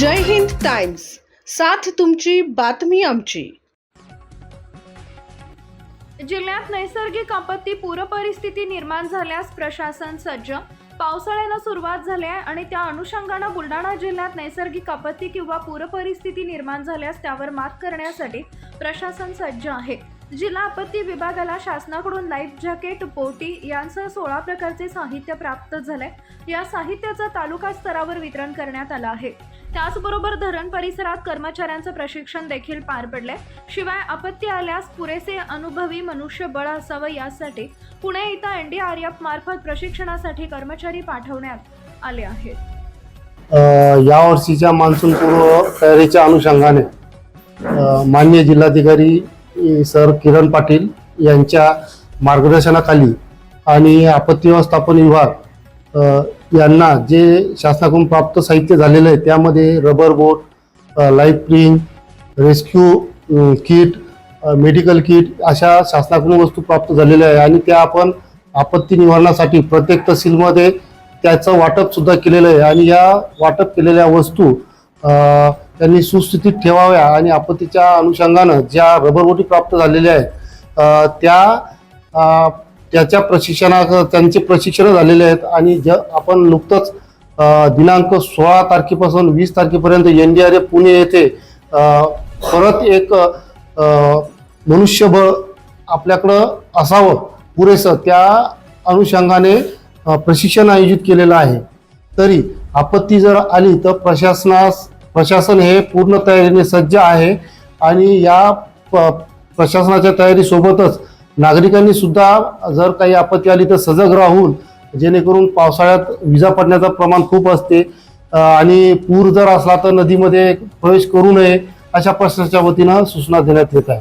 जय Hind times. साथ तुमची बातमी आमची. जिल्ह्यात नैसर्गिक आपत्ती पूरपरिस्थिती निर्माण झाल्यास प्रशासन सज्ज. पावसाळ्याला सुरुवात झाली आहे आणि त्या अनुषंगानं बुलढाणा जिल्ह्यात नैसर्गिक आपत्ती किंवा पूरपरिस्थिती निर्माण झाल्यास त्यावर मात करण्यासाठी प्रशासन सज्ज आहे. जिल्हा आपत्ती विभागाला शासनाकडून लाईफ जॅकेट बोटी यांसह सोळा प्रकारचे साहित्य प्राप्त झाले या साहित्याचं तालुका स्तरावर वितरण करण्यात आलं आहे. त्याचबरोबर धरण परिसरात कर्मचाऱ्यांचं प्रशिक्षण देखील पार पडले शिवाय आपत्ती आल्यास पुरेसे अनुभवी मनुष्यबळ असावं यासाठी पुणे इथं एन डी आर एफ मार्फत प्रशिक्षणासाठी कर्मचारी पाठवण्यात आले आहेत. या यावर्षीच्या मान्सून पूर्व तयारीच्या अनुषंगाने माननीय जिल्हाधिकारी सर किरण पाटील यांच्या मार्गदर्शनाखाली आणि आपत्ती व्यवस्थापन विभाग यांना जे शासनाकडून प्राप्त साहित्य झालेलं आहे त्यामध्ये रबर बोट लाईफ प्रिंग रेस्क्यू किट मेडिकल किट अशा शासनाकडून वस्तू प्राप्त झालेल्या आहे आणि त्या आपण आपत्ती निवारणासाठी प्रत्येक तहसीलमध्ये त्याचं वाटप सुद्धा केलेलं आहे. आणि या वाटप केलेल्या वस्तू त्यांनी सुस्थितीत ठेवाव्या आणि आपत्तीच्या अनुषंगानं ज्या रबरबोटी प्राप्त झालेल्या आहेत त्या त्याच्या प्रशिक्षणा त्यांचे प्रशिक्षण झालेले आहेत आणि ज आपण नुकतंच दिनांक सोळा तारखेपासून वीस तारखेपर्यंत N D R F Pune येथे परत एक मनुष्यबळ आपल्याकडं असावं पुरेसं त्या अनुषंगाने प्रशिक्षण आयोजित केलेलं आहे. तरी आपत्ती जर आली तर प्रशासनास प्रशासन हे पूर्ण तयारीने सज्ज आहे आणि या प- प्रशासनाच्या तयारीसोबतच नागरिकांनी सुद्धा जर काही आपत्ती आली तर सजग राहून जेणेकरून पावसाळ्यात विजा पडण्याचं प्रमाण खूप असते. आणि पूर जर असला तर नदीमध्ये प्रवेश करू नये अशा प्रश्नाच्या वतीनं सूचना देण्यात येत आहे.